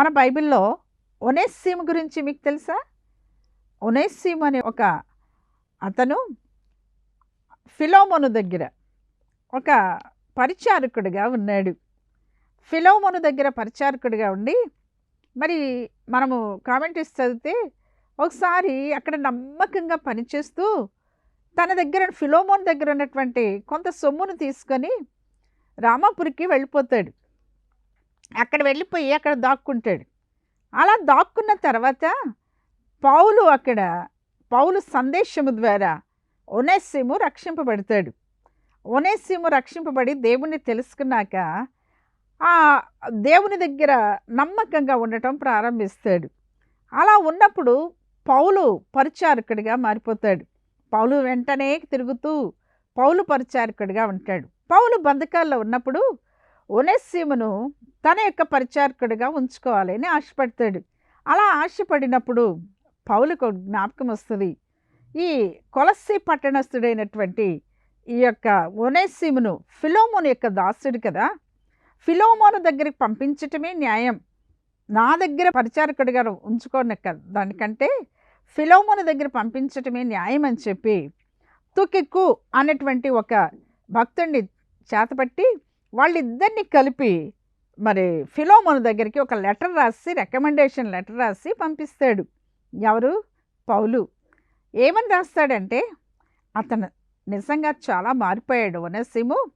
మన బైబిల్లో ఒనేస్సీము గురించి మీకు తెలుసా? ఒనేస్సీము అనే ఒక అతను ఫిలోమోను దగ్గర ఒక పరిచారకుడిగా ఉన్నాడు. ఫిలోమోను దగ్గర పరిచారకుడిగా ఉండి మరి మనము కామెంటరీస్ చదివితే ఒకసారి అక్కడ నమ్మకంగా పనిచేస్తూ తన దగ్గర ఫిలోమోన్ దగ్గర ఉన్నటువంటి కొంత సొమ్మును తీసుకొని రామాపురికి వెళ్ళిపోతాడు. అక్కడ వెళ్ళిపోయి అక్కడ దాక్కుంటాడు. అలా దాక్కున్న తర్వాత పౌలు అక్కడ పౌలు సందేశము ద్వారా ఒనేసిము రక్షింపబడతాడు. ఒనేసిము రక్షింపబడి దేవుణ్ణి తెలుసుకున్నాక ఆ దేవుని దగ్గర నమ్మకంగా ఉండటం ప్రారంభిస్తాడు. అలా ఉన్నప్పుడు పౌలు పరిచారకుడిగా మారిపోతాడు. పౌలు వెంటనే తిరుగుతూ పౌలు పరిచారకుడిగా ఉంటాడు. పౌలు బంధకాల్లో ఉన్నప్పుడు ఒనెస్సీమును తన యొక్క పరిచారకుడిగా ఉంచుకోవాలని ఆశపడతాడు. అలా ఆశపడినప్పుడు పౌలకు జ్ఞాపకం వస్తుంది. ఈ కొలస్సి పట్టణస్థుడైనటువంటి ఈ యొక్క ఒనేసిమును ఫిలోమోను యొక్క దాసుడు కదా ఫిలోమోను దగ్గరికి పంపించటమే న్యాయం. నా దగ్గర పరిచారకుడిగా ఉంచుకోను దానికంటే ఫిలోమోను దగ్గర పంపించటమే న్యాయం అని చెప్పి తుకిక్కు అనేటువంటి ఒక భక్తుడిని చేతపట్టి వాళ్ళిద్దరిని కలిపి మరి ఫిలోమోన్ దగ్గరికి ఒక లెటర్ రాసి రికమెండేషన్ లెటర్ రాసి పంపిస్తాడు. ఎవరు? పౌలు. ఏమని రాస్తాడంటే అతను నిజంగా చాలా మారిపోయాడు ఒనేసిము.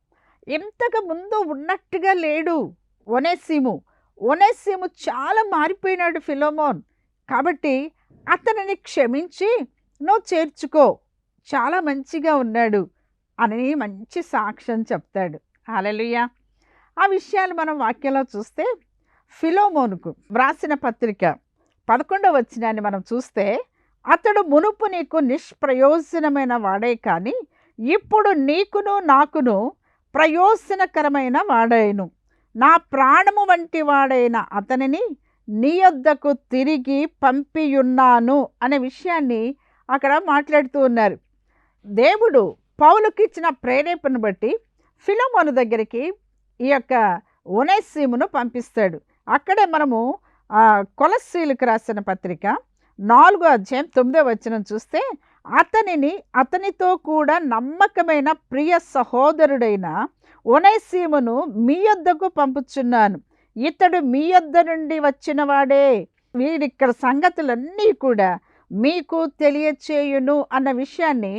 ఇంతకు ముందు ఉన్నట్టుగా లేడు ఒనేసిము. ఒనేసిము చాలా మారిపోయినాడు ఫిలోమోన్. కాబట్టి అతనిని క్షమించి నువ్వు చేర్చుకో. చాలా మంచిగా ఉన్నాడు అని మంచి సాక్ష్యం చెప్తాడు. హాలలుయ్య ఆ విషయాలు మనం వాక్యంలో చూస్తే ఫిలోమోనుకు వ్రాసిన పత్రిక పదకొండవ వచ్చినాన్ని మనం చూస్తే అతడు మునుపు నీకు నిష్ప్రయోజనమైన వాడే కానీ ఇప్పుడు నీకును నాకును ప్రయోజనకరమైన వాడైను. నా ప్రాణము వంటి వాడైన అతనిని నీ యొద్దకు తిరిగి పంపియున్నాను అనే విషయాన్ని అక్కడ మాట్లాడుతూ ఉన్నారు. దేవుడు పౌలుకిచ్చిన ఇచ్చిన ప్రేరేపణ బట్టి ఫిలోమోను దగ్గరికి ఈ యొక్క ఒనేసీమును పంపిస్తాడు. అక్కడే మనము కొలస్సీలకు రాసిన పత్రిక నాలుగో అధ్యాయం తొమ్మిదో వచ్చిన చూస్తే అతనిని అతనితో కూడా నమ్మకమైన ప్రియ సహోదరుడైన ఒనైసీమును మీ యొద్దకు పంపుచున్నాను. ఇతడు మీ యొద్ద నుండి వచ్చిన వాడే వీడిక్కడ సంగతులన్నీ కూడా మీకు తెలియచేయును అన్న విషయాన్ని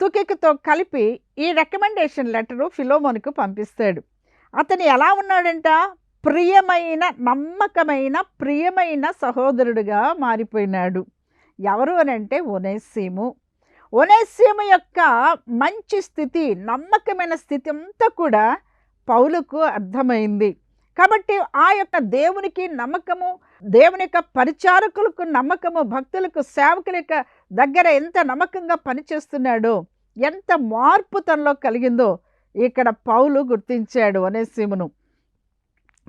తుకికతో కలిపి ఈ రికమెండేషన్ లెటరు ఫిలోమోన్కు పంపిస్తాడు. అతను ఎలా ఉన్నాడంట? ప్రియమైన నమ్మకమైన ప్రియమైన సహోదరుడుగా మారిపోయినాడు. ఎవరు అని అంటే ఒనేసీము ఒనేసీము యొక్క మంచి స్థితి నమ్మకమైన స్థితి అంతా కూడా పౌలకు అర్థమైంది. కాబట్టి ఆ యొక్క దేవునికి నమ్మకము దేవుని యొక్క పరిచారకులకు నమ్మకము భక్తులకు సేవకుల యొక్క దగ్గర ఎంత నమ్మకంగా పనిచేస్తున్నాడో ఎంత మార్పు తనలో కలిగిందో ఇక్కడ పౌలు గుర్తించాడు ఒనేసీమును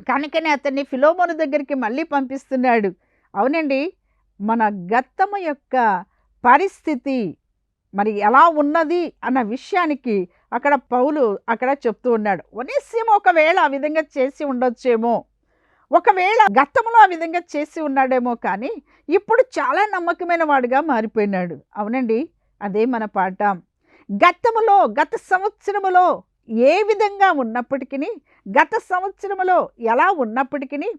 కనుకనే అతన్ని ఫిలోమోను దగ్గరికి మళ్ళీ పంపిస్తున్నాడు. అవునండి మన గత్తము యొక్క పరిస్థితి మరి ఎలా ఉన్నది అన్న విషయానికి అక్కడ పౌలు అక్కడ చెప్తూ ఉన్నాడు. ఒనేసీమ ఒకవేళ ఆ విధంగా చేసి ఉండొచ్చేమో ఒకవేళ గతంలో ఆ విధంగా చేసి ఉన్నాడేమో కానీ ఇప్పుడు చాలా నమ్మకమైన వాడుగా మారిపోయినాడు. అవునండి అదే మన పాఠం. గతములో గత సంవత్సరములో ఏ విధంగా ఉన్నప్పటికీ గత సంవత్సరములో ఎలా ఉన్నప్పటికీ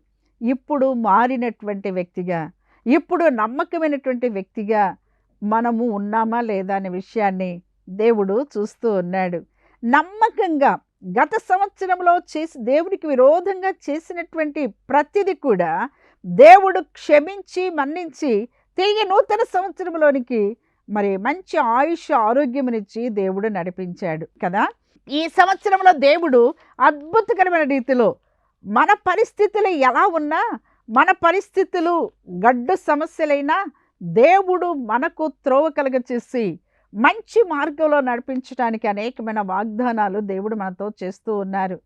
ఇప్పుడు మారినటువంటి వ్యక్తిగా ఇప్పుడు నమ్మకమైనటువంటి వ్యక్తిగా మనము ఉన్నామా లేదా అనే విషయాన్ని దేవుడు చూస్తూ ఉన్నాడు. నమ్మకంగా గత సంవత్సరంలో చేసి దేవునికి విరోధంగా చేసినటువంటి ప్రతిది కూడా దేవుడు క్షమించి మన్నించి తిరిగి నూతన సంవత్సరంలోనికి మరి మంచి ఆయుష్ ఆరోగ్యమునిచ్చి దేవుడు నడిపించాడు కదా? ఈ సంవత్సరంలో దేవుడు అద్భుతకరమైన రీతిలో మన పరిస్థితులు ఎలా ఉన్నా మన పరిస్థితులు గడ్డు సమస్యలైనా దేవుడు మనకు త్రోవ కలుగ చేసి మంచి మార్గంలో నడిపించడానికి అనేకమైన వాగ్దానాలు దేవుడు మనతో చేస్తూ ఉన్నారు.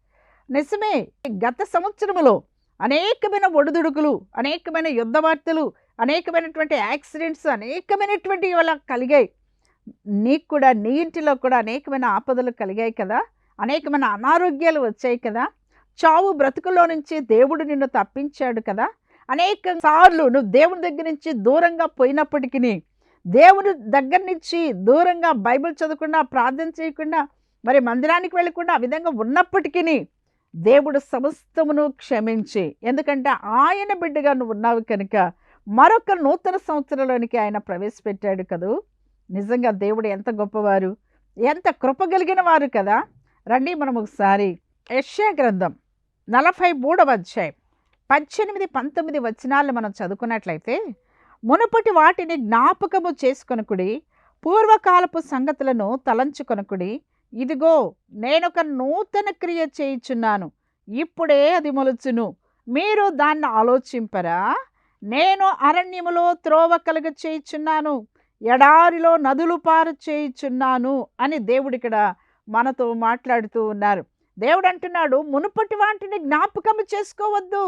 నిజమే గత సంవత్సరములో అనేకమైన ఒడిదుడుకులు అనేకమైన యుద్ధ వార్తలు అనేకమైనటువంటి యాక్సిడెంట్స్ అనేకమైనటువంటి వల్ల కలిగాయి. నీకు కూడా నీ ఇంటిలో కూడా అనేకమైన ఆపదలు కలిగాయి కదా? అనేకమైన అనారోగ్యాలు వచ్చాయి కదా? చావు బ్రతుకులో నుంచి దేవుడు నిన్ను తప్పించాడు కదా? అనేక సార్లు నువ్వు దేవుని దగ్గర నుంచి దూరంగా పోయినప్పటికీ దేవుని దగ్గర నుంచి దూరంగా బైబిల్ చదవకుండా ప్రార్థన చేయకుండా మరి మందిరానికి వెళ్ళకుండా ఆ విధంగా ఉన్నప్పటికీ దేవుడు సమస్తమును క్షమించి ఎందుకంటే ఆయన బిడ్డగా నువ్వు ఉన్నావు కనుక మరొక నూతన సంవత్సరంలోనికి ఆయన ప్రవేశపెట్టాడు కదూ. నిజంగా దేవుడు ఎంత గొప్పవారు ఎంత కృప కలిగిన వారు కదా. రండి మనం ఒకసారి యశ్యా గ్రంథం నలభై మూడవ అధ్యాయం పద్దెనిమిది పంతొమ్మిది వచనాలు మనం చదువుకున్నట్లయితే మునుపటి వాటిని జ్ఞాపకము చేసుకొనుకుడి పూర్వకాలపు సంగతులను తలంచుకొనుకుడి ఇదిగో నేనొక నూతన క్రియ చేయుచున్నాను ఇప్పుడే అది మొలుచును. మీరు దాన్ని ఆలోచింపరా? నేను అరణ్యములో త్రోవ కలుగ చేయిచున్నాను ఎడారిలో నదులు పారు చేయుచున్నాను అని దేవుడు ఇక్కడ మనతో మాట్లాడుతూ ఉన్నారు. దేవుడు అంటున్నాడు మునుపటి వాటిని జ్ఞాపకము చేసుకోవద్దు.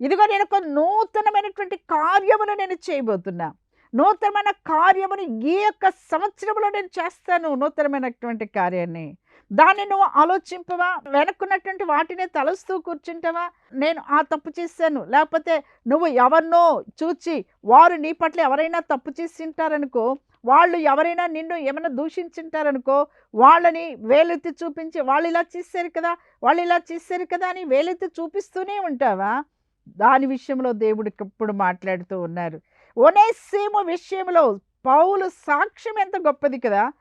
ఇదిగో నేను ఒక నూతనమైనటువంటి కార్యమును నేను చేయబోతున్నా. నూతనమైన కార్యముని ఈ యొక్క సంవత్సరంలో నేను చేస్తాను నూతనమైనటువంటి కార్యాన్ని. దాన్ని నువ్వు ఆలోచింపవా? వెనక్కున్నటువంటి వాటిని తలస్తూ కూర్చుంటావా? నేను ఆ తప్పు చేశాను. లేకపోతే నువ్వు ఎవరినో చూచి వారు నీ పట్ల ఎవరైనా తప్పు చేసింటారనుకో వాళ్ళు ఎవరైనా నిన్ను ఏమైనా దూషించుంటారనుకో వాళ్ళని వేలెత్తి చూపించి వాళ్ళు ఇలా చేశారు కదా వాళ్ళు ఇలా చేశారు కదా అని వేలెత్తి చూపిస్తూనే ఉంటావా? దాని విషయంలో దేవుడికి ఇప్పుడు మాట్లాడుతూ ఉన్నారు. ఒనేసీము విషయంలో పౌలు సాక్ష్యం ఎంత గొప్పది కదా?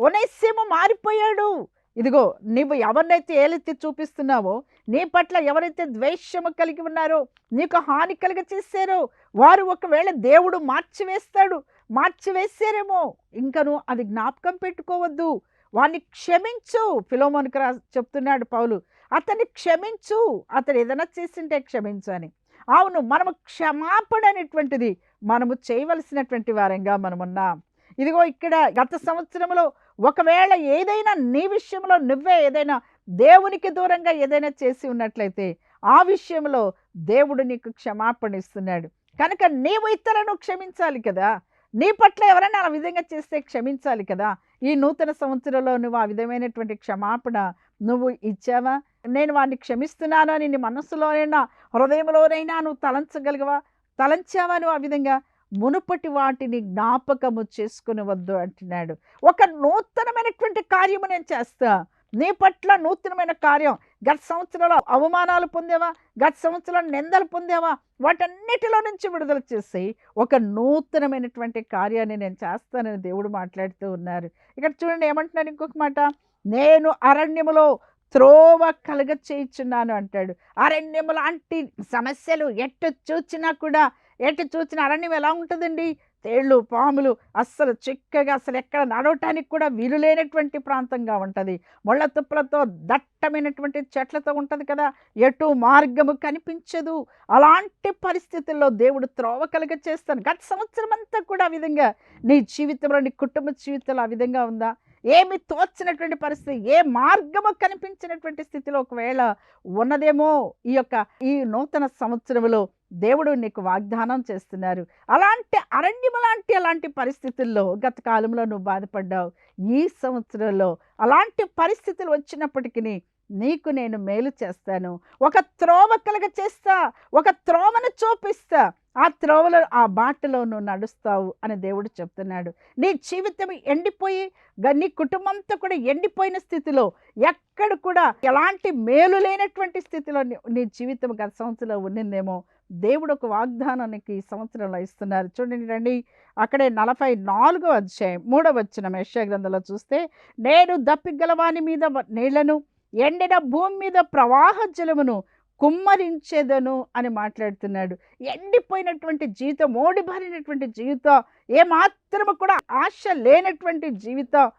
ఒనేసీము మారిపోయాడు. ఇదిగో నీవు ఎవరినైతే ఏలెత్తి చూపిస్తున్నావో నీ పట్ల ఎవరైతే ద్వేషము కలిగి ఉన్నారో నీకు హాని కలిగ చేశారో వారు ఒకవేళ దేవుడు మార్చివేస్తాడు మార్చివేశారేమో ఇంకను అది జ్ఞాపకం పెట్టుకోవద్దు. వాడిని క్షమించు ఫిలోమోన్కి రా చెప్తున్నాడు పౌలు. అతన్ని క్షమించు అతను ఏదైనా చేసింటే క్షమించు అని. అవును మనము క్షమాపణ అనేటువంటిది మనము చేయవలసినటువంటి వారంగా మనమున్నాం. ఇదిగో ఇక్కడ గత సంవత్సరంలో ఒకవేళ ఏదైనా నీ విషయంలో నువ్వే ఏదైనా దేవునికి దూరంగా ఏదైనా చేసి ఉన్నట్లయితే ఆ విషయంలో దేవుడు నీకు క్షమాపణ ఇస్తున్నాడు. కనుక నీవు ఇతరులను క్షమించాలి కదా. నీ పట్ల ఎవరైనా ఆ విధంగా చేస్తే క్షమించాలి కదా. ఈ నూతన సంవత్సరంలో నువ్వు ఆ విధమైనటువంటి క్షమాపణ నువ్వు ఇచ్చావా? నేను వాడిని క్షమిస్తున్నాను అని నీ మనస్సులోనైనా హృదయంలోనైనా నువ్వు తలంచగలిగవా? తలంచావా నువ్వు ఆ విధంగా? మునుపటి వాటిని జ్ఞాపకము చేసుకుని వద్దు అంటున్నాడు. ఒక నూతనమైనటువంటి కార్యము నేను చేస్తా. నీ పట్ల నూతనమైన కార్యం. గత సంవత్సరంలో అవమానాలు పొందేవా? గత సంవత్సరాలు నిందలు పొందేవా? వాటన్నిటిలో నుంచి విడుదల చేసి ఒక నూతనమైనటువంటి కార్యాన్ని నేను చేస్తానని దేవుడు మాట్లాడుతూ ఉన్నారు. ఇక్కడ చూడండి ఏమంటున్నారు ఇంకొక మాట? నేను అరణ్యములో త్రోవ కలగ చేయించున్నాను అంటాడు. అరణ్యము లాంటి సమస్యలు ఎట్టు చూచినా కూడా ఎటు చూసిన అరణ్యం ఎలా ఉంటుందండి? తేళ్ళు పాములు అస్సలు చిక్కగా అసలు ఎక్కడ నడవటానికి కూడా వీలు లేనటువంటి ప్రాంతంగా ఉంటుంది. ముళ్ళ తుప్పలతో దట్టమైనటువంటి చెట్లతో ఉంటుంది కదా ఎటు మార్గము కనిపించదు. అలాంటి పరిస్థితుల్లో దేవుడు త్రోవ కలుగ చేస్తాను గత సంవత్సరం అంతా కూడా ఆ విధంగా నీ జీవితంలో నీ కుటుంబ జీవితంలో ఆ విధంగా ఉందా? ఏమి తోచినటువంటి పరిస్థితి ఏ మార్గము కనిపించినటువంటి స్థితిలో ఒకవేళ ఉన్నదేమో ఈ యొక్క ఈ నూతన సంవత్సరంలో దేవుడు నీకు వాగ్దానం చేస్తున్నారు. అలాంటి అరణ్యము లాంటి అలాంటి పరిస్థితుల్లో గత కాలంలో నువ్వు బాధపడ్డావు. ఈ సంవత్సరంలో అలాంటి పరిస్థితులు వచ్చినప్పటికీ నీకు నేను మేలు చేస్తాను. ఒక త్రోవ కలగ చేస్తా ఒక త్రోవను చూపిస్తా. ఆ త్రోవలో ఆ బాటలో నువ్వు నడుస్తావు అని దేవుడు చెప్తున్నాడు. నీ జీవితం ఎండిపోయి గ- నీ కుటుంబంతో కూడా ఎండిపోయిన స్థితిలో ఎక్కడ కూడా ఎలాంటి మేలు లేనటువంటి స్థితిలో నీ- జీవితం గత సంవత్సరంలో ఉండిందేమో దేవుడు ఒక వాగ్దానానికి ఈ సంవత్సరంలో ఇస్తున్నారు. చూడండి రండి. అక్కడే నలభై నాలుగో అధ్యాయం మూడవ వచ్చిన యెషయా గ్రంథంలో చూస్తే నేను దప్పిగలవాని మీద నీళ్ళను ఎండిన భూమి మీద ప్రవాహ జలమును కుమ్మరించేదను అని మాట్లాడుతున్నాడు. ఎండిపోయినటువంటి జీవితం ఓడిబారినటువంటి జీవితం ఏమాత్రము కూడా ఆశ లేనటువంటి జీవితం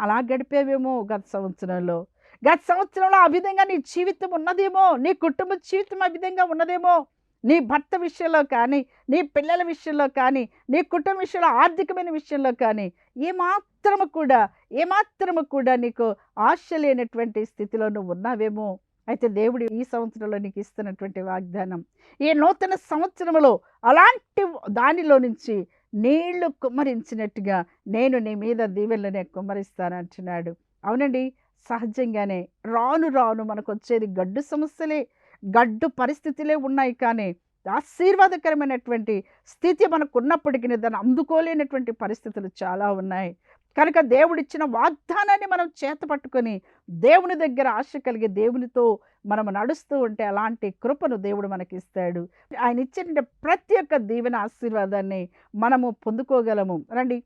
అలా గడిపేవేమో గత సంవత్సరంలో. గత సంవత్సరంలో ఆ విధంగా నీ జీవితం ఉన్నదేమో నీ కుటుంబ జీవితం ఆ విధంగా ఉన్నదేమో. నీ భర్త విషయంలో కానీ నీ పిల్లల విషయంలో కానీ నీ కుటుంబ విషయంలో ఆర్థికమైన విషయంలో కానీ ఏమాత్రము కూడా ఏమాత్రము కూడా నీకు ఆశ లేనటువంటి స్థితిలో నువ్వు ఉన్నావేమో. అయితే దేవుడు ఈ సంవత్సరంలో నీకు ఇస్తున్నటువంటి వాగ్దానం ఈ నూతన సంవత్సరంలో అలాంటి దానిలో నుంచి నీళ్ళు కుమ్మరించినట్టుగా నేను నీ మీద దీవెనలనే కుమ్మరిస్తానంటున్నాడు అవునండి సహజంగానే రాను రాను మనకు వచ్చేది గడ్డు సమస్యలే గడ్డు పరిస్థితులే ఉన్నాయి కానీ ఆశీర్వాదకరమైనటువంటి స్థితి మనకు ఉన్నప్పటికీ దాన్ని అందుకోలేనటువంటి పరిస్థితులు చాలా ఉన్నాయి. కనుక దేవుడిచ్చిన వాగ్దానాన్ని మనం చేత పట్టుకొని దేవుని దగ్గర ఆశ కలిగి దేవునితో మనం నడుస్తూ ఉంటే అలాంటి కృపను దేవుడు మనకి ఇస్తాడు ఆయన ఇచ్చిన ప్రతి ఒక్క దీవెన ఆశీర్వాదాన్ని మనము పొందుకోగలము. రండి.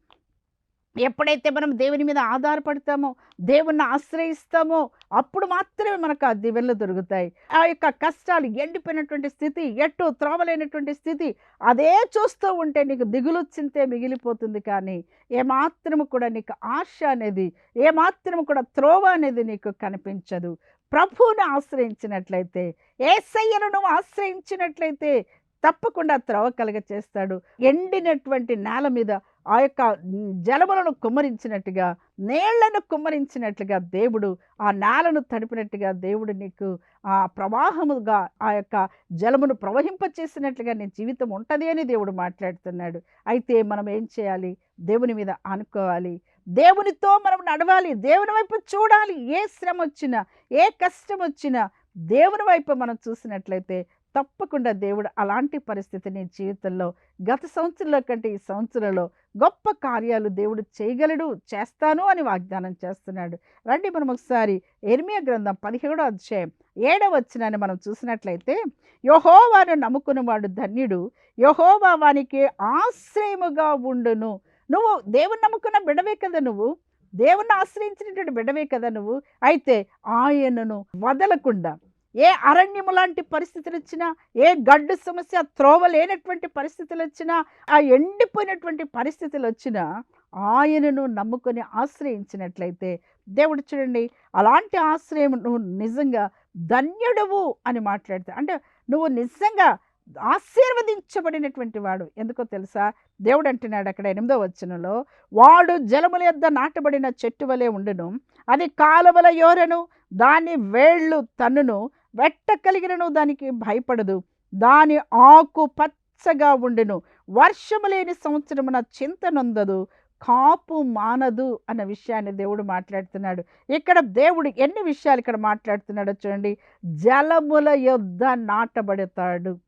ఎప్పుడైతే మనం దేవుని మీద ఆధారపడతామో దేవుణ్ణి ఆశ్రయిస్తామో అప్పుడు మాత్రమే మనకు ఆ దీవెనలు దొరుకుతాయి. ఆ యొక్క కష్టాలు ఎండిపోయినటువంటి స్థితి ఎటు త్రోవలేనటువంటి స్థితి అదే చూస్తూ ఉంటే నీకు దిగులు మిగిలిపోతుంది కానీ ఏమాత్రము కూడా నీకు ఆశ అనేది ఏమాత్రము కూడా త్రోవ అనేది నీకు కనిపించదు. ప్రభువును ఆశ్రయించినట్లయితే ఏసయ్యను నువ్వు ఆశ్రయించినట్లయితే తప్పకుండా త్రవ కలగ చేస్తాడు ఎండినటువంటి నేల మీద ఆ యొక్క జలములను కుమ్మరించినట్టుగా నీళ్ళను కుమ్మరించినట్లుగా దేవుడు ఆ నేలను తడిపినట్టుగా దేవుడు నీకు ఆ ప్రవాహముగా ఆ యొక్క జలమును ప్రవహింపచేసినట్లుగా నీ జీవితం ఉంటుంది అని దేవుడు మాట్లాడుతున్నాడు. అయితే మనం ఏం చేయాలి? దేవుని మీద అనుకోవాలి దేవునితో మనం నడవాలి. దేవుని వైపు చూడాలి. ఏ శ్రమ వచ్చినా ఏ కష్టం వచ్చినా దేవుని వైపు మనం చూసినట్లయితే తప్పకుండా దేవుడు అలాంటి పరిస్థితిని జీవితంలో. గత సంవత్సరంలో కంటే ఈ సంవత్సరంలో గొప్ప కార్యాలు దేవుడు చేయగలడు చేస్తాను అని వాగ్దానం చేస్తున్నాడు. రండి మనం ఒకసారి ఎర్మియా గ్రంథం పదిహేడో అధ్యాయం ఏడవ వచ్చినాన్ని మనం చూసినట్లయితే యహోవాను నమ్ముకున్నవాడు ధన్యుడు యహోవా వానికి ఆశ్రయముగా ఉండును. నువ్వు దేవుని నమ్ముకున్న బిడవే కదా నువ్వు? దేవుణ్ణి ఆశ్రయించినటువంటి బిడవే కదా నువ్వు? అయితే ఆయనను వదలకుండా ఏ అరణ్యము లాంటి పరిస్థితులు వచ్చినా ఏ గడ్డు సమస్య త్రోవ లేనటువంటి పరిస్థితులు వచ్చినా ఆ ఎండిపోయినటువంటి పరిస్థితులు వచ్చినా ఆయనను నమ్ముకొని ఆశ్రయించినట్లయితే దేవుడు చూడండి అలాంటి ఆశ్రయం నువ్వు నిజంగా ధన్యుడవు అని మాట్లాడితే అంటే నువ్వు నిజంగా ఆశీర్వదించబడినటువంటి వాడు. ఎందుకో తెలుసా? దేవుడు అంటున్నాడు అక్కడ ఎనిమిదో వచ్చినలో వాడు జలముల యొద్ద నాటబడిన చెట్టు వలె ఉండును అది కాలువల యోరను దాని వేళ్ళు తన్నును వెట్ట కలిగినను దానికి భయపడదు. దాని ఆకు పచ్చగా ఉండును. వర్షము లేని సంవత్సరమున చింతనొందదు కాపు మానదు అన్న విషయాన్ని దేవుడు మాట్లాడుతున్నాడు. ఇక్కడ దేవుడు ఎన్ని విషయాలు ఇక్కడ మాట్లాడుతున్నాడో చూడండి. జలముల యొద్ద నాటబడతాడు.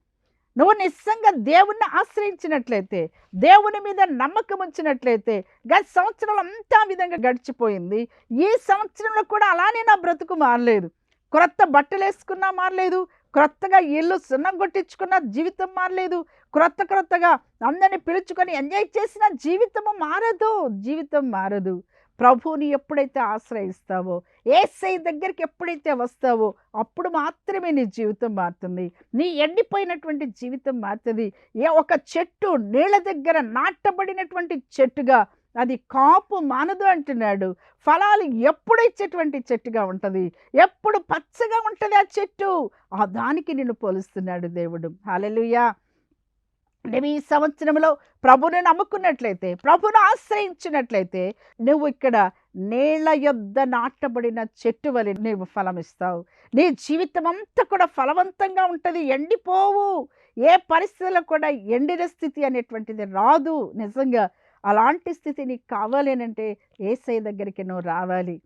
నువ్వు నిజంగా దేవుణ్ణి ఆశ్రయించినట్లయితే దేవుని మీద నమ్మకం ఉంచినట్లయితే గత సంవత్సరం అంతా విధంగా గడిచిపోయింది. ఈ సంవత్సరంలో కూడా అలానే నా బ్రతుకు మారలేదు. క్రొత్త బట్టలు వేసుకున్నా మారలేదు క్రొత్తగా ఇల్లు సున్నం కొట్టించుకున్న జీవితం మారలేదు క్రొత్త క్రొత్తగా అందరిని పిలుచుకొని ఎంజాయ్ చేసిన జీవితము మారదు జీవితం మారదు. ప్రభువుని ఎప్పుడైతే ఆశ్రయిస్తావో ఏసై దగ్గరికి ఎప్పుడైతే వస్తావో అప్పుడు మాత్రమే నీ జీవితం మారుతుంది. నీ ఎండిపోయినటువంటి జీవితం మారుతుంది. ఏ ఒక చెట్టు నీళ్ళ దగ్గర నాటబడినటువంటి చెట్టుగా అది కాపు మానదు అంటున్నాడు. ఫలాలు ఎప్పుడు ఇచ్చేటువంటి చెట్టుగా ఉంటుంది? ఎప్పుడు పచ్చగా ఉంటుంది ఆ చెట్టు? ఆ దానికి నిన్ను పోలుస్తున్నాడు దేవుడు. హాలెలుయా నువ్వు ఈ సంవత్సరంలో ప్రభుని నమ్ముకున్నట్లయితే ప్రభును ఆశ్రయించినట్లయితే నువ్వు ఇక్కడ నీళ్ళ యొద్ద నాటబడిన చెట్టు వలె నీవు ఫలమిస్తావు. నీ జీవితం అంతా కూడా ఫలవంతంగా ఉంటుంది ఎండిపోవు. ఏ పరిస్థితుల్లో కూడా ఎండిన స్థితి అనేటువంటిది రాదు. నిజంగా అలాంటి స్థితి నీకు కావాలి అని అంటే ఏసై దగ్గరికి నువ్వు రావాలి.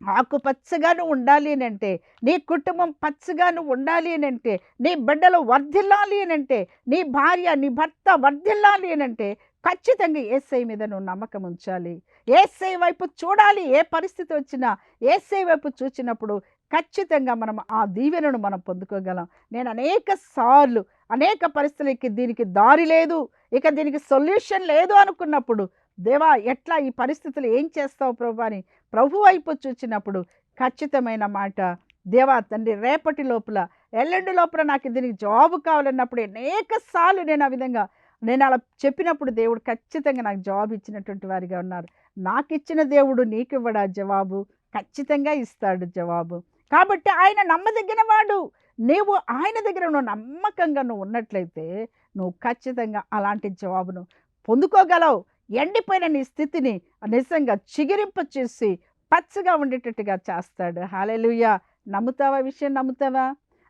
ఆకు పచ్చగాను ఉండాలి అని అంటే నీ కుటుంబం పచ్చగాను ఉండాలి అని అంటే నీ బిడ్డలు వర్ధిల్లాలి అని అంటే నీ భార్య నీ భర్త వర్ధిల్లాలి అని అంటే ఖచ్చితంగా ఏసై మీద నువ్వు నమ్మకం ఉంచాలి. ఏసై వైపు చూడాలి ఏ పరిస్థితి వచ్చినా ఏసై వైపు చూచినప్పుడు ఖచ్చితంగా మనం ఆ దీవెనను మనం పొందుకోగలం. నేను అనేక సార్లు అనేక పరిస్థితులకి దీనికి దారి లేదు. ఇక దీనికి సొల్యూషన్ లేదు అనుకున్నప్పుడు దేవా ఎట్లా ఈ పరిస్థితులు ఏం చేస్తావు ప్రభు అని ప్రభు వైపు చూచినప్పుడు ఖచ్చితమైన మాట దేవా తండ్రి రేపటి లోపల ఎల్లుండి లోపల నాకు దీనికి జాబు కావాలన్నప్పుడు అనేక సార్లు నేను ఆ విధంగా నేను అలా చెప్పినప్పుడు దేవుడు ఖచ్చితంగా నాకు జాబ్ ఇచ్చినటువంటి వారిగా ఉన్నారు. నాకు ఇచ్చిన దేవుడు నీకు ఇవ్వడా జవాబు? ఖచ్చితంగా ఇస్తాడు జవాబు. కాబట్టి ఆయన నమ్మదగిన వాడు నీవు ఆయన దగ్గర నువ్వు నమ్మకంగా నువ్వు ఉన్నట్లయితే నువ్వు ఖచ్చితంగా అలాంటి జవాబును పొందుకోగలవు. ఎండిపోయిన నీ స్థితిని నిజంగా చిగిరింప చేసి పచ్చగా ఉండేటట్టుగా చేస్తాడు. హాలెలుయ్యా నమ్ముతావా విషయం? నమ్ముతావా?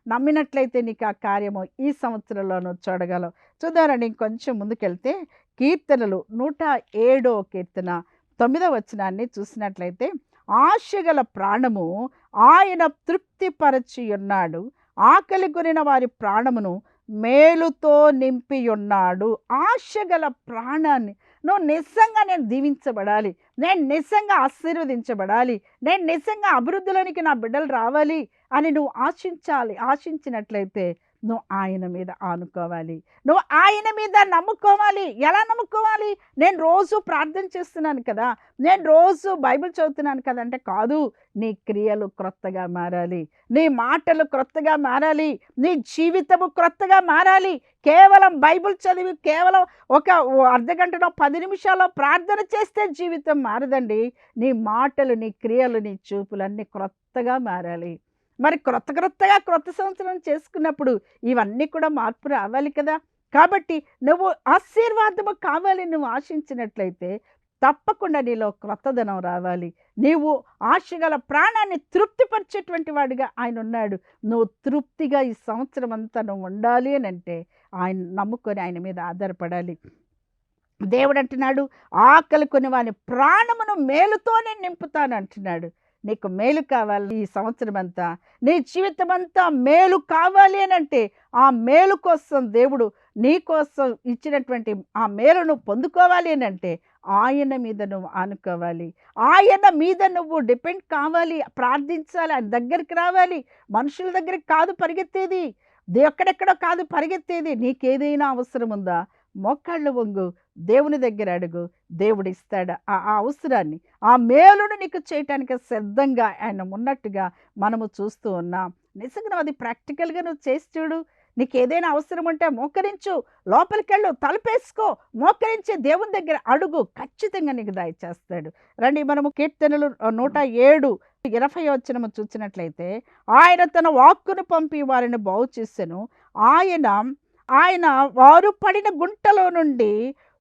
నమ్మినట్లయితే నీకు ఆ కార్యము ఈ సంవత్సరంలోనూ చూడగలవు. చూద్దారండి ఇంకొంచెం ముందుకెళ్తే కీర్తనలు నూట ఏడో కీర్తన తొమ్మిదో వచనాన్ని చూసినట్లయితే ఆశగల ప్రాణము ఆయన తృప్తిపరచి ఉన్నాడు ఆకలి కొనిన వారి ప్రాణమును మేలుతో నింపియున్నాడు. ఆశ గల ప్రాణాన్ని నువ్వు నిజంగా నేను దీవించబడాలి. నేను నిజంగా ఆశీర్వదించబడాలి. నేను నిజంగా అభివృద్ధిలోనికి నా బిడ్డలు రావాలి అని నువ్వు ఆశించాలి ఆశించినట్లయితే నువ్వు ఆయన మీద ఆనుకోవాలి. నువ్వు ఆయన మీద నమ్ముకోవాలి. ఎలా నమ్ముకోవాలి? నేను రోజు ప్రార్థన చేస్తున్నాను కదా. నేను రోజు బైబిల్ చదువుతున్నాను కదా అంటే కాదు. నీ క్రియలు క్రొత్తగా మారాలి. నీ మాటలు క్రొత్తగా మారాలి. నీ జీవితము క్రొత్తగా మారాలి. కేవలం బైబిల్ చదివి కేవలం ఒక అర్ధ గంటలో పది నిమిషాల్లో ప్రార్థన చేస్తే జీవితం మారదండి. నీ మాటలు నీ క్రియలు నీ చూపులన్నీ క్రొత్తగా మారాలి. మరి క్రొత్త క్రొత్తగా క్రొత్త సంవత్సరం చేసుకున్నప్పుడు ఇవన్నీ కూడా మార్పు రావాలి కదా. కాబట్టి నువ్వు ఆశీర్వాదము కావాలి నువ్వు ఆశించినట్లయితే తప్పకుండా నీలో క్రొత్తదనం రావాలి. నీవు ఆశగల ప్రాణాన్ని తృప్తిపరిచేటువంటి వాడిగా ఆయన ఉన్నాడు. నువ్వు తృప్తిగా ఈ సంవత్సరం అంతా నువ్వు ఉండాలి అని అంటే ఆయన నమ్ముకొని ఆయన మీద ఆధారపడాలి. దేవుడు అంటున్నాడు ఆకలి కొని వాని ప్రాణమును మేలుతోనే నింపుతాను అంటున్నాడు. నీకు మేలు కావాలి ఈ సంవత్సరం అంతా నీ జీవితం అంతా మేలు కావాలి అని అంటే ఆ మేలు కోసం దేవుడు నీ కోసం ఇచ్చినటువంటి ఆ మేలును పొందుకోవాలి అని అంటే ఆయన మీద నువ్వు ఆనుకోవాలి. ఆయన మీద నువ్వు డిపెండ్ కావాలి ప్రార్థించాలి ఆయన దగ్గరికి రావాలి. మనుషుల దగ్గరికి కాదు పరిగెత్తేది. ఎక్కడెక్కడో కాదు పరిగెత్తేది. నీకేదైనా అవసరం ఉందా? మోకాళ్ళు వంగు దేవుని దగ్గర అడుగు దేవుడు ఇస్తాడు ఆ ఆ అవసరాన్ని ఆ మేలును నీకు చేయటానికి సిద్ధంగా ఆయన ఉన్నట్టుగా మనము చూస్తూ ఉన్నాం. నిజంగా అది ప్రాక్టికల్గా నువ్వు చేసి చూడు. నీకు ఏదైనా అవసరం ఉంటే మోకరించు. లోపలికెళ్ళు తలపేసుకో. మోకరించి దేవుని దగ్గర అడుగు. ఖచ్చితంగా నీకు దయచేస్తాడు రండి మనము కీర్తనలు నూట ఏడు ఇరవై వచ్చినము చూసినట్లయితే ఆయన తన వాక్కును పంపి వారిని బాగు చేశాను ఆయన ఆయన వారు పడిన గుంటలో నుండి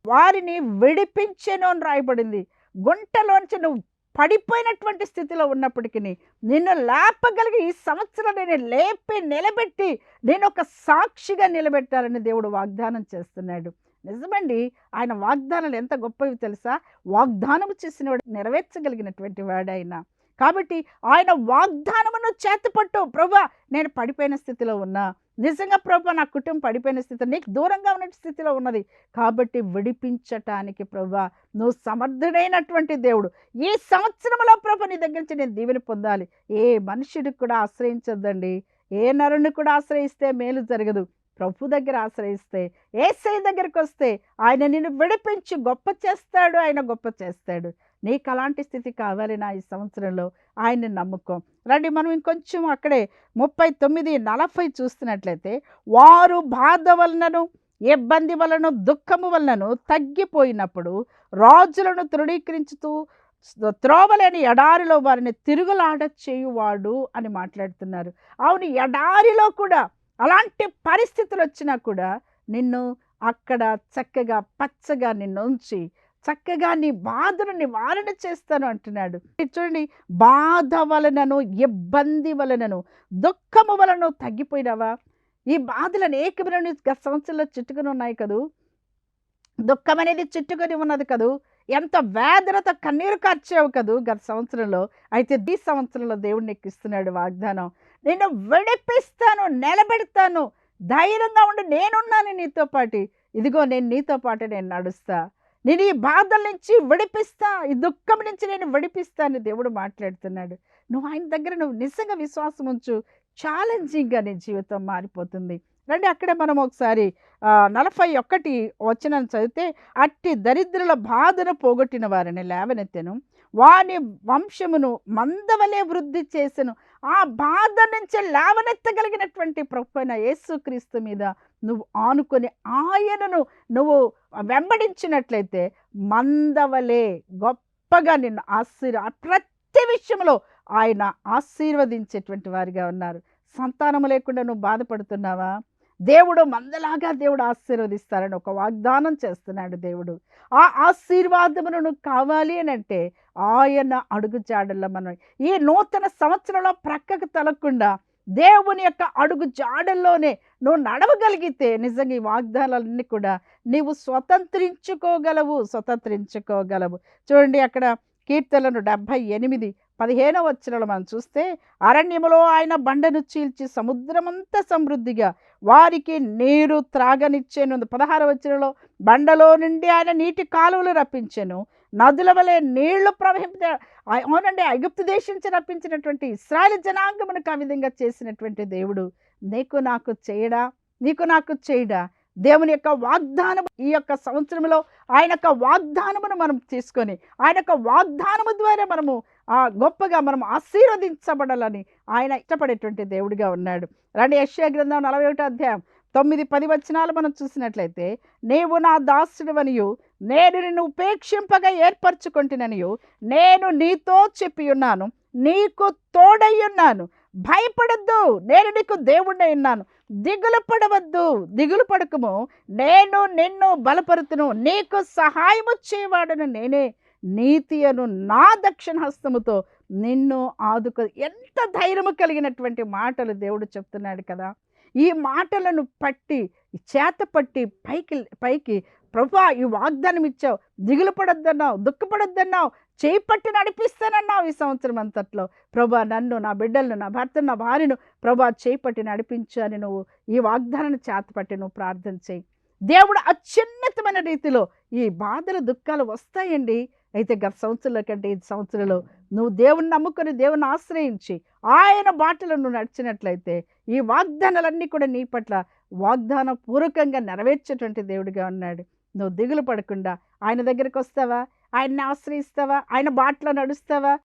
వారిని విడిపించెను అని రాయబడింది. గుంటలోంచి నువ్వు పడిపోయినటువంటి స్థితిలో ఉన్నప్పటికీ నిన్ను లేపగలిగి ఈ సంవత్సరం నేను లేపి నిలబెట్టి నేను ఒక సాక్షిగా నిలబెట్టాలని దేవుడు వాగ్దానం చేస్తున్నాడు. నిజమండి ఆయన వాగ్దానాలు ఎంత గొప్పవి తెలుసా? వాగ్దానం చేసినవాడు నెరవేర్చగలిగినటువంటి వాడైనా. కాబట్టి ఆయన వాగ్దానమును చేతపట్టు ప్రభా నేను పడిపోయిన స్థితిలో ఉన్నా. నిజంగా ప్రభు నా కుటుంబం పడిపోయిన స్థితి నీకు దూరంగా ఉన్న స్థితిలో ఉన్నది. కాబట్టి విడిపించటానికి ప్రభు నువ్వు సమర్థుడైనటువంటి దేవుడు. ఈ సంవత్సరంలో ప్రభు నీ దగ్గర నుంచి నేను దీవెని పొందాలి. ఏ మనుషుడికి కూడా ఆశ్రయించద్దండి. ఏ నరుని కూడా ఆశ్రయిస్తే మేలు జరగదు. ప్రభు దగ్గర ఆశ్రయిస్తే ఏసై దగ్గరికి వస్తే ఆయన నిన్ను విడిపించి గొప్ప చేస్తాడు ఆయన గొప్ప చేస్తాడు. నీకు అలాంటి స్థితి కావాలి నా ఈ సంవత్సరంలో. ఆయన్ని నమ్ముకో. రండి మనం ఇంకొంచెం అక్కడే ముప్పై తొమ్మిది నలభై చూస్తున్నట్లయితే వారు బాధ వలనను ఇబ్బంది వలన దుఃఖము వలనను తగ్గిపోయినప్పుడు రాజులను తృణీకరించుతూ త్రోవలేని ఎడారిలో వారిని తిరుగులాడ చేయువాడు అని మాట్లాడుతున్నారు. అవును ఎడారిలో కూడా అలాంటి పరిస్థితులు వచ్చినా కూడా నిన్ను అక్కడ చక్కగా పచ్చగా నిన్ను ఉంచి చక్కగా నీ బాధను నివారణ చేస్తాను అంటున్నాడు. చూడండి బాధ వలనను ఇబ్బంది వలనను దుఃఖము వలన తగ్గిపోయినావా? ఈ బాధలు అనేకమైన గత సంవత్సరంలో చుట్టుకొని ఉన్నాయి కదూ? దుఃఖం అనేది చుట్టుకొని ఉన్నది కదూ? ఎంత వేదనతో కన్నీరు కార్చావు కదూ గత సంవత్సరంలో? అయితే ఈ సంవత్సరంలో దేవుడు ఎక్కిస్తున్నాడు వాగ్దానం. నేను విడిపిస్తాను నిలబెడతాను. ధైర్యంగా ఉండి నేనున్నాను నీతో పాటు. ఇదిగో నేను నీతో పాటు నేను నడుస్తా. నేను ఈ బాధల నుంచి విడిపిస్తా ఈ దుఃఖం నుంచి నేను విడిపిస్తాను దేవుడు మాట్లాడుతున్నాడు. నువ్వు ఆయన దగ్గర నువ్వు నిజంగా విశ్వాసం ఉంచు. ఛాలెంజింగ్గా నీ జీవితం మారిపోతుంది. రండి అక్కడే మనం ఒకసారి నలభై ఒకటి వచ్చిన చదివితే అట్టి దరిద్రుల బాధను పోగొట్టిన వారిని లేవనెత్తెను. వాని వంశమును మందవలే వృద్ధి చేసెను. ఆ బాధ నుంచి లేవనెత్తగలిగినటువంటి ప్రభు యేసుక్రీస్తు మీద నువ్వు ఆనుకొని ఆయనను నువ్వు వెంబడించినట్లయితే మందవలే గొప్పగా నిన్ను ఆశీర్వ ప్రతి విషయంలో ఆయన ఆశీర్వదించేటువంటి వారిగా ఉన్నారు. సంతానం లేకుండా నువ్వు బాధపడుతున్నావా? దేవుడు మందలాగా దేవుడు ఆశీర్వదిస్తారని ఒక వాగ్దానం చేస్తున్నాడు దేవుడు. ఆ ఆశీర్వాదమును నువ్వు కావాలి అని అంటే ఆయన అడుగుజాడల్లో మనం ఈ నూతన సంవత్సరంలో ప్రక్కకు తలకుండా దేవుని యొక్క అడుగు జాడల్లోనే నువ్వు నడవగలిగితే నిజంగా ఈ వాగ్దానాలన్నీ కూడా నీవు స్వతంత్రించుకోగలవు స్వతంత్రించుకోగలవు. చూడండి అక్కడ కీర్తనలు డెబ్భై ఎనిమిది పదిహేనవ వచ్చినలో మనం చూస్తే అరణ్యములో ఆయన బండను చీల్చి సముద్రమంతా సమృద్ధిగా వారికి నీరు త్రాగనిచ్చాను. పదహారు వచ్చినలో బండలో నుండి ఆయన నీటి కాలువలు రప్పించాను. నదుల వలె నీళ్ళు ప్రవహింప అవునండి. ఐగుప్తు దేశం రప్పించినటువంటి ఇస్రాయల్ జనాంగమునకు ఆ విధంగా చేసినటువంటి దేవుడు నీకు నాకు చేయడా? నీకు నాకు చేయడా? దేవుని యొక్క వాగ్దానం ఈ యొక్క సంవత్సరంలో ఆయన యొక్క వాగ్దానమును మనం తీసుకొని ఆయన యొక్క వాగ్దానము ద్వారా మనము ఆ గొప్పగా మనం ఆశీర్వదించబడాలని ఆయన ఇష్టపడేటువంటి దేవుడిగా ఉన్నాడు. రండి యశ్యా గ్రంథం నలభై ఒకటో అధ్యాయం తొమ్మిది పది వచనాలు మనం చూసినట్లయితే నీవు నా దాసుడివనియు నేను నిన్ను ఉపేక్షింపగా ఏర్పరచుకుంటుననియు నేను నీతో చెప్పి ఉన్నాను నీకు తోడై ఉన్నాను భయపడద్దు నేను నీకు దేవుణ్ణి ఉన్నాను. దిగులు పడవద్దు దిగులు పడకము. నేను నిన్ను బలపరుతును నీకు సహాయము చేయవాడను నేనే నీతి అను నా దక్షిణ హస్తముతో నిన్ను ఆదుకో. ఎంత ధైర్యము కలిగినటువంటి మాటలు దేవుడు చెప్తున్నాడు కదా. ఈ మాటలను పట్టి చేత పట్టి పైకి పైకి ప్రభా ఈ వాగ్దానం ఇచ్చావు. దిగులు పడొద్దన్నావు దుఃఖపడొద్దన్నావు చేయి పట్టి నడిపిస్తానన్నావు ఈ సంవత్సరం అంతట్లో. ప్రభా నన్ను నా బిడ్డలను నా భర్తను నా భార్యను ప్రభా చేయి పట్టి నడిపించు అని నువ్వు ఈ వాగ్దానాన్ని చేతపట్టి నువ్వు ప్రార్థన చేయి. దేవుడు అత్యున్నతమైన రీతిలో ఈ బాధలు దుఃఖాలు వస్తాయండి. అయితే గత సంవత్సరాల కంటే ఈ సంవత్సరంలో నువ్వు దేవుని నమ్ముకొని దేవుని ఆశ్రయించి ఆయన బాటలో నువ్వు నడిచినట్లయితే ఈ వాగ్దానాలన్నీ కూడా నీ పట్ల వాగ్దాన పూర్వకంగా నెరవేర్చేటువంటి దేవుడిగా ఉన్నాడు. నువ్వు దిగులు పడకుండా ఆయన దగ్గరికి వస్తావా? ఆయన్ని ఆశ్రయిస్తావా? ఆయన బాటలో నడుస్తావా?